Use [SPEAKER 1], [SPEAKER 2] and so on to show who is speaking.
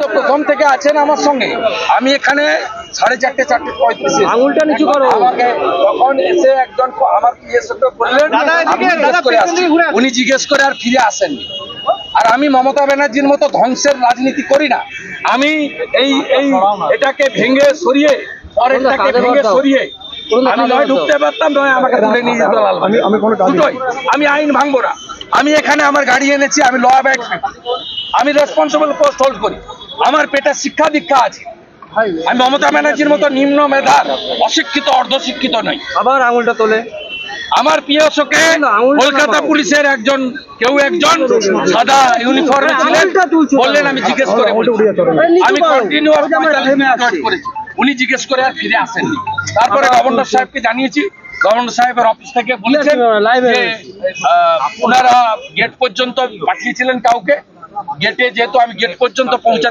[SPEAKER 1] তো প্রথম থেকে আছেন আমার সঙ্গে। আমি এখানে সাড়ে চারটে চারটে পঁয়ত্রিশ।
[SPEAKER 2] আঙুলটা নিচু করো।
[SPEAKER 1] আমাকে তখন এসে একজন আমার পিএসকে বললেন উনি জিজ্ঞেস করে আর ফিরে আসেননি। আর আমি মমতা ব্যানার্জির মতো ধ্বংসের রাজনীতি করি না। আমি এই এই এটাকে ভেঙে সরিয়ে পরেরটাকে ভেঙে সরিয়ে আমি নয় ঢুকতে পারতাম নয় আমাকে তুলে নিয়ে যেত লাল আমি আমি আমি আইন ভাঙবো না। আমি এখানে আমার গাড়ি এনেছি আমি ল অ্যাবাইড আমি রেসপন্সিবল পোস্ট হোল্ড করি। আমার পেটে শিক্ষা দীক্ষা আছে। আমি মমতা ব্যানার্জির মতো নিম্ন মেধার অশিক্ষিত অর্ধশিক্ষিত নই।
[SPEAKER 2] আবার আঙুলটা তোলে।
[SPEAKER 1] আমার
[SPEAKER 2] না,
[SPEAKER 1] কলকাতা পুলিশের একজন কেউ একজন সাদা ইউনিফর্মে ছিলেন? বললেন আমি জিজ্ঞেস করে আমি কন্টিনিউয়াস করেছি। উনি জিজ্ঞেস করে আর ফিরে আসেননি। তারপরে গভর্নর সাহেবকে জানিয়েছি। গভর্নর সাহেবের অফিস থেকে বলেছেন
[SPEAKER 2] লাইভে
[SPEAKER 1] যে আহ, ওনারা গেট পর্যন্ত পাঠিয়েছিলেন কাউকে। গেটে যেহেতু আমি গেট পর্যন্ত পৌঁছাতে